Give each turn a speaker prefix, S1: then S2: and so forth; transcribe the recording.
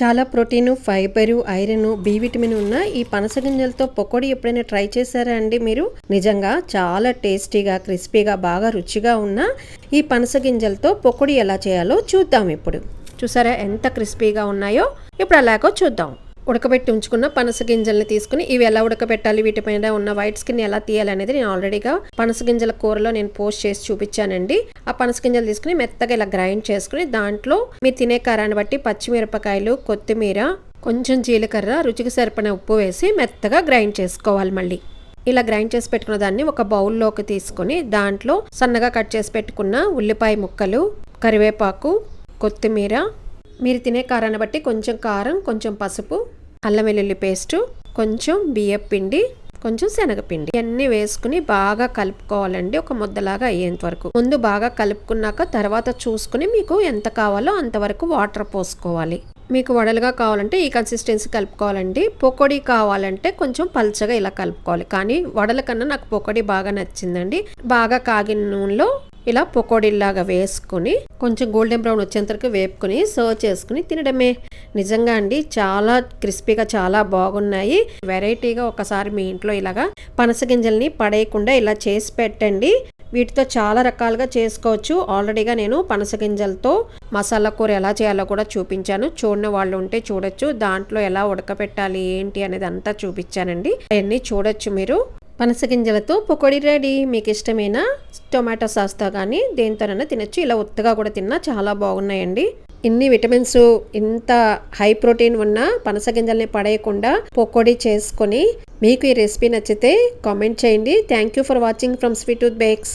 S1: చాలా protein fibre iron B vitamin ఉన్న ఈ పనస గింజలతో పకోడీ ఎప్పుడైనా ట్రై చేశారా అండి మీరు? నిజంగా చాలా టేస్టీగా క్రిస్పీగా బాగా రుచిగా ఉన్న ఈ పనస గింజలతో పకోడీ ఎలా చేయాలో చూద్దాం ఇప్పుడు. చూసారా ఎంత క్రిస్పీగా ఉన్నాయో? ఇప్పుడు అలాగో చూద్దాం. ఉడకబెట్టి ఉంచుకున్న పనస గింజల్ని తీసుకుని ఇవి ఎలా ఉడకబెట్టాలి? వీటిపైన ఉన్న వైట్ స్కిన్ ఎలా తీయాలి అనేది నేను ఆల్రెడీగా పనస గింజల కూరలో నేను పోస్ట్ చేసి చూపించానండి. ఆ పనస గింజలు తీసుకుని మెత్తగా ఇలా గ్రైండ్ చేసుకుని దాంట్లో మీరు తినే కారాన్ని బట్టి పచ్చిమిరపకాయలు కొత్తిమీర కొంచెం జీలకర్ర రుచికి సరిపడిన ఉప్పు వేసి మెత్తగా గ్రైండ్ చేసుకోవాలి మళ్ళీ. ఇలా గ్రైండ్ చేసి పెట్టుకున్న దాన్ని ఒక బౌల్లోకి తీసుకొని దాంట్లో సన్నగా కట్ చేసి పెట్టుకున్న ఉల్లిపాయ ముక్కలు కరివేపాకు కొత్తిమీర మీరు తినే కారాన్ని బట్టి కొంచెం కారం కొంచెం పసుపు అల్లం వెల్లుల్లి పేస్టు కొంచెం బియ్యం పిండి కొంచెం శనగపిండి. ఇవన్నీ వేసుకుని బాగా కలుపుకోవాలండి ఒక ముద్దలాగా అయ్యేంత వరకు. ముందు బాగా కలుపుకున్నాక తర్వాత చూసుకుని మీకు ఎంత కావాలో అంతవరకు వాటర్ పోసుకోవాలి. మీకు వడలుగా కావాలంటే ఈ కన్సిస్టెన్సీ కలుపుకోవాలండి. పొకోడీ కావాలంటే కొంచెం పల్చగా ఇలా కలుపుకోవాలి. కానీ వడల కన్నా నాకు పొకోడీ బాగా నచ్చిందండి. బాగా కాగిన నూనెలో ఇలా పకోడీలాగా వేసుకొని కొంచెం గోల్డెన్ బ్రౌన్ వచ్చేంత వరకు వేపుకొని సర్వ్ చేసుకుని తినడమే. నిజంగా అండి చాలా క్రిస్పీగా చాలా బాగున్నాయి. వెరైటీగా ఒకసారి మీ ఇంట్లో ఇలాగా పనస గింజల్ని పడేయకుండా ఇలా చేసి పెట్టండి. వీటితో చాలా రకాలుగా చేసుకోవచ్చు. ఆల్రెడీగా నేను పనస గింజలతో మసాలా కూర ఎలా చేయాలో కూడా చూపించాను. చూడని వాళ్ళు ఉంటే చూడొచ్చు. దాంట్లో ఎలా ఉడకపెట్టాలి ఏంటి అనేది అంతా చూపించానండి. అవన్నీ చూడొచ్చు మీరు. పనస గింజలతో పకోడీ రెడీ. మీకు ఇష్టమైన టొమాటో సాస్తో కానీ దేనితోనైనా తినొచ్చు. ఇలా ఉత్తగా కూడా తిన్నా చాలా బాగున్నాయండి. ఇన్ని విటమిన్స్ ఇంత హై ప్రోటీన్ ఉన్న పనస గింజల్ని పడేయకుండా పకోడీ చేసుకొని మీకు ఈ రెసిపీ నచ్చితే కామెంట్ చేయండి. Thank you for watching from Sweet Tooth Bakes.